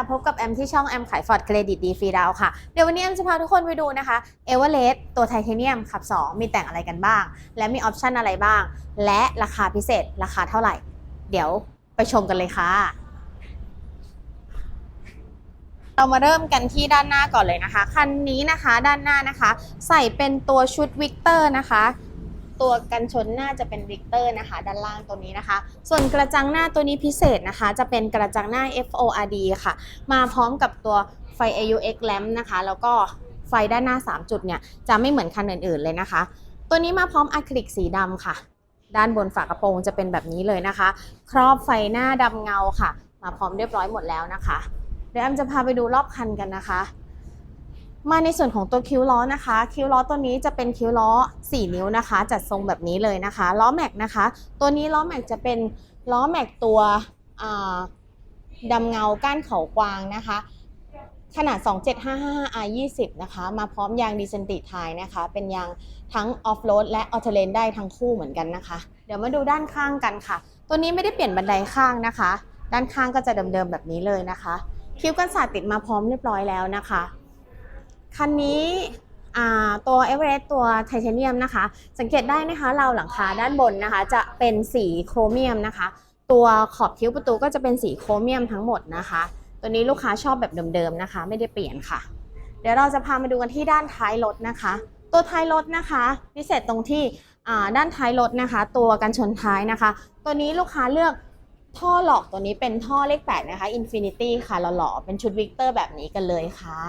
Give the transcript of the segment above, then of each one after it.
ะพบกับแอมที่ช่องแอมขายฟอร์ดเครดิตดีฟรีดาวค่ะ เดี๋ยววันนี้แอมจะพาทุกคนไปดูนะคะเอเวอเรสต์ตัวไทเทเนียมขับ 2 มีแต่งอะไรกันบ้าง และมีออปชันอะไรบ้าง และราคาพิเศษราคาเท่าไหร่ เดี๋ยวไปชมกันเลยค่ะเรามาเริ่มกันที่ด้านหน้าก่อนเลยนะคะ คันนี้นะคะด้านหน้านะคะ ใส่เป็นตัวชุดวิกเตอร์นะคะ ตัวกันชนหน้าจะเป็นวิกเตอร์นะคะ ด้านล่างตัวนี้นะคะ ส่วนกระจังหน้าตัวนี้พิเศษนะคะ จะเป็นกระจังหน้า FORD ค่ะ มาพร้อมกับตัวไฟ AUX lamp นะคะ แล้วก็ไฟด้านหน้า 3 จุดเนี่ยจะไม่เหมือนคันอื่นๆเลยนะคะ ตัวนี้มาพร้อมอะคริลิกสีดำค่ะ ด้านบนฝากระโปรงจะเป็นแบบนี้เลยนะคะ ครอบไฟหน้าดำเงาค่ะ มาพร้อมเรียบร้อยหมดแล้วนะคะ เดี๋ยวแอมจะพาไปดูรอบคันกันนะคะ มาในส่วนของตัวคิ้วล้อนะคะ คิ้วล้อตัวนี้จะเป็นคิ้วล้อ 4 นิ้วนะคะ จัดทรงแบบนี้เลยนะคะ ล้อแม็กนะคะ ตัวนี้ล้อแม็กจะเป็นล้อแม็กตัวอ่าดำเงาก้านเขากวางนะคะ ขนาด 27555 R 20นะคะ มาพร้อมยางดีเซนติทายนะคะ เป็นยางทั้งออฟโรดและออเทเลนได้ทั้งคู่เหมือนกันนะคะ เดี๋ยวมาดูด้านข้างกันค่ะ ตัวนี้ไม่ได้เปลี่ยนบันไดข้างนะคะ ด้านข้างก็จะเดิมๆแบบนี้เลยนะคะ คิ้วกันศาสตร์ติดมาพร้อมเรียบร้อยแล้วนะคะ คันนี้ตัวเอเวอเรสต์ตัวไทเทเนียมนะคะ สังเกตได้นะคะเราหลังคาด้านบนนะคะ จะเป็นสีโครเมียมนะคะ ตัวขอบคิ้วประตูก็จะเป็นสีโครเมียมทั้งหมดนะคะ ตัวนี้ลูกค้าชอบแบบเดิมๆนะคะ ไม่ได้เปลี่ยนค่ะ เดี๋ยวเราจะพามาดูกันที่ด้านท้ายรถนะคะ ตัวท้ายรถนะคะ พิเศษตรงที่ด้านท้ายรถนะคะ ตัวกันชนท้ายนะคะ ตัวนี้ลูกค้าเลือกท่อหลอกตัวนี้เป็นท่อเลข8นะคะ Infinity ค่ะหล่อๆเป็นชุดวิกเตอร์แบบนี้กันเลยค่ะ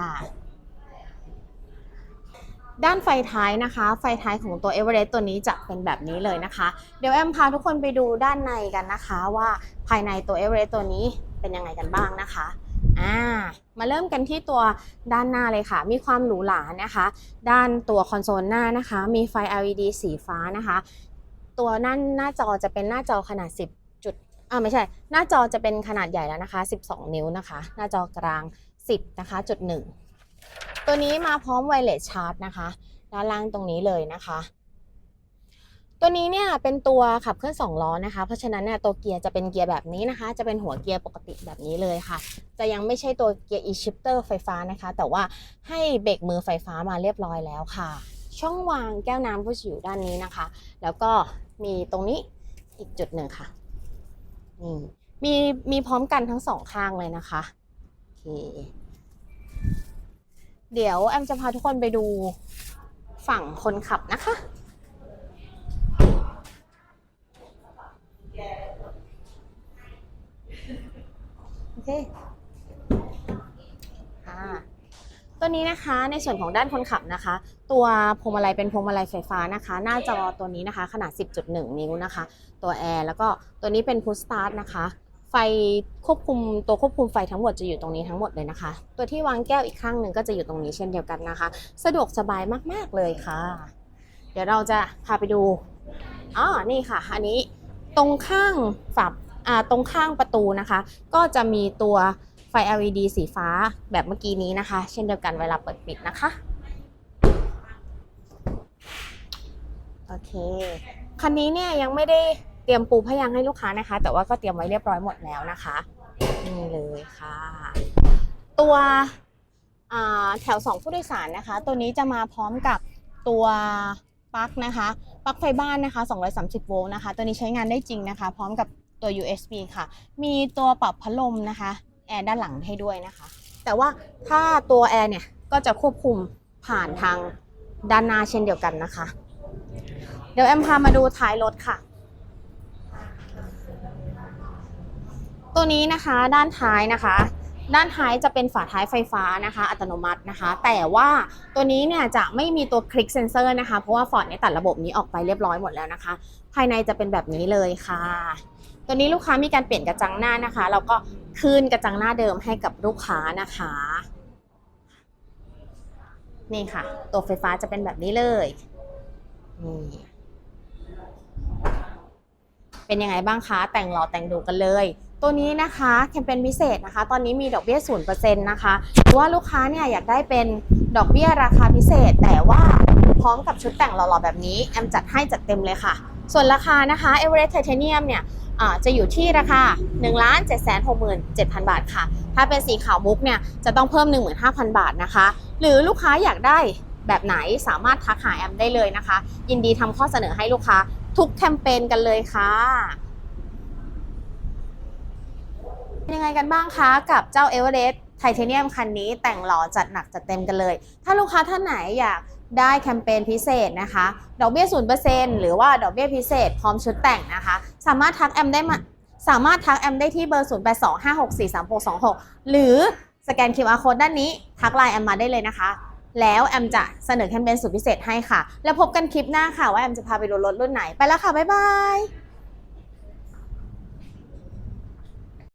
ด้านไฟท้ายนะคะ ไฟท้ายของตัวเอเวอเรสต์ตัวนี้จะเป็นแบบนี้เลยนะคะ เดี๋ยวแอมพาทุกคนไปดูด้านในกันนะคะ ว่าภายในตัวเอเวอเรสต์ตัวนี้เป็นยังไงกันบ้างนะคะอ่ามาเริ่มกันที่ตัวด้านหน้าเลยค่ะ มีความหรูหรานะคะ ด้านตัวคอนโซลหน้านะคะ มีไฟ LED สีฟ้านะคะ ตัวหน้าหน้าจอจะเป็นหน้าจอขนาด 10 จุดอ่าไม่ใช่ หน้าจอจะเป็นขนาดใหญ่แล้วนะคะ 12 นิ้วนะคะ หน้าจอกลาง 10นะคะจุดหนึ่ง ตัวนี้มาพร้อมไวเลสชาร์จนะคะด้านล่างตรงนี้เลยนะคะ ตัวนี้เนี่ยเป็นตัวขับเคลื่อน2ล้อนะคะ เพราะฉะนั้นเนี่ยตัวเกียร์จะเป็นเกียร์แบบนี้นะคะ จะเป็นหัวเกียร์ปกติแบบนี้เลยค่ะ จะยังไม่ใช่ตัวเกียร์ e-shifter ไฟฟ้านะคะ แต่ว่าให้เบรกมือไฟฟ้ามาเรียบร้อยแล้วค่ะ ช่องวางแก้วน้ำก็จะอยู่ด้านนี้นะคะ แล้วก็มีตรงนี้อีกจุดหนึ่งค่ะนี่มีมีพร้อมกันทั้งสองข้างเลยนะคะโอเค เดี๋ยวแอมจะพาทุกคนไปดูฝั่งคนขับนะคะ โอเคค่ะตัวนี้นะคะในส่วนของด้านคนขับนะคะ ตัวพวงมาลัยเป็นพวงมาลัยไฟฟ้านะคะ หน้าจอตัวนี้นะคะ ขนาด 10.1 นิ้วนะคะ ตัวแอร์แล้วก็ตัวนี้เป็นพุ s สตาร์ทนะคะ ไฟควบคุมตัวควบคุมไฟทั้งหมดจะอยู่ตรงนี้ทั้งหมดเลยนะคะ ตัวที่วางแก้วอีกข้างหนึ่งก็จะอยู่ตรงนี้เช่นเดียวกันนะคะ สะดวกสบายมากๆเลยค่ะ เดี๋ยวเราจะพาไปดูอ๋อนี่ค่ะ อันนี้ตรงข้างฝับอ่าตรงข้างประตูนะคะ ก็จะมีตัวไฟ LED สีฟ้าแบบเมื่อกี้นี้นะคะ เช่นเดียวกันเวลาเปิดปิดนะคะโอเคคันนี้เนี่ยยังไม่ได้ รียมปูพยางค์ให้ลูกค้านะคะ แต่ว่าก็เตรียมไว้เรียบร้อยหมดแล้วนะคะนี่เลยค่ะ ตัวแถว 2 ผู้โดยสารนะคะ ตัวนี้จะมาพร้อมกับตัวปลั๊กนะคะปลั๊กไฟบ้านนะคะ 230 โวลต์นะคะ ตัวนี้ใช้งานได้จริงนะคะ พร้อมกับตัว USB ค่ะ มีตัวปรับพัดลมนะคะแอร์ด้านหลังให้ด้วยนะคะ แต่ว่าถ้าตัวแอร์เนี่ยก็จะควบคุมผ่านทางด้านหน้าเช่นเดียวกันนะคะ เดี๋ยวแอมพามาดูท้ายรถค่ะ ตัวนี้นะคะด้านท้ายนะคะ ด้านท้ายจะเป็นฝาท้ายไฟฟ้านะคะ อัตโนมัตินะคะ แต่ว่าตัวนี้เนี่ยจะไม่มีตัวคลิกเซนเซอร์นะคะ เพราะว่าฟอร์ดเนี่ยตัดระบบนี้ออกไปเรียบร้อยหมดแล้วนะคะ ภายในจะเป็นแบบนี้เลยค่ะ ตัวนี้ลูกค้ามีการเปลี่ยนกระจังหน้านะคะแล้วก็คืนกระจังหน้าเดิมให้กับลูกค้านะคะ นี่ค่ะ ตัวไฟฟ้าจะเป็นแบบนี้เลยนี่เป็นยังไงบ้างคะ แต่งหล่อแต่งดูกันเลย ตัวนี้นะคะแคมเปญพิเศษนะคะ ตอนนี้มีดอกเบี้ย0%นะคะหรือว่าลูกค้าเนี่ยอยากได้เป็นดอกเบี้ยราคาพิเศษ แต่ว่าพร้อมกับชุดแต่งหล่อๆแบบนี้ แอมจัดให้จัดเต็มเลยค่ะ ส่วนราคานะคะ Everest Titanium เนี่ยอ่าจะอยู่ที่ราคา 1 7 6 7 0 0 0 บาทค่ะ ถ้าเป็นสีขาวมุกเนี่ยจะต้องเพิ่ม 15,000 บาทนะคะ หรือลูกค้าอยากได้แบบไหนสามารถทักหาแอมได้เลยนะคะ ยินดีทำข้อเสนอให้ลูกค้าทุกแคมเปญกันเลยค่ะ เป็น ยังไงกันบ้างคะกับเจ้า Everest Titanium คันนี้แต่งหล่อจัดหนักจัดเต็มกันเลย ถ้าลูกค้าท่านไหนอยากได้แคมเปญพิเศษนะคะ ดอกเบี้ยศูนเซหรือว่าดอกเบี้ยพิเศษพร้อมชุดแต่งนะคะ สามารถทักแอมได้มาสามารถทักแอมได้ที่เบอร์ 0825643626 หรือสแกน QR code ด้านนี้ ทักไลน์แอมมาได้เลยนะคะ แล้วแอมจะเสนอแคมเปญสุดพิเศษให้ค่ะ แล้วพบกันคลิปหน้าค่ะว่าแอมจะพาไปดูรถรุ่นไหน ไปแล้วค่ะ บ๊ายบาย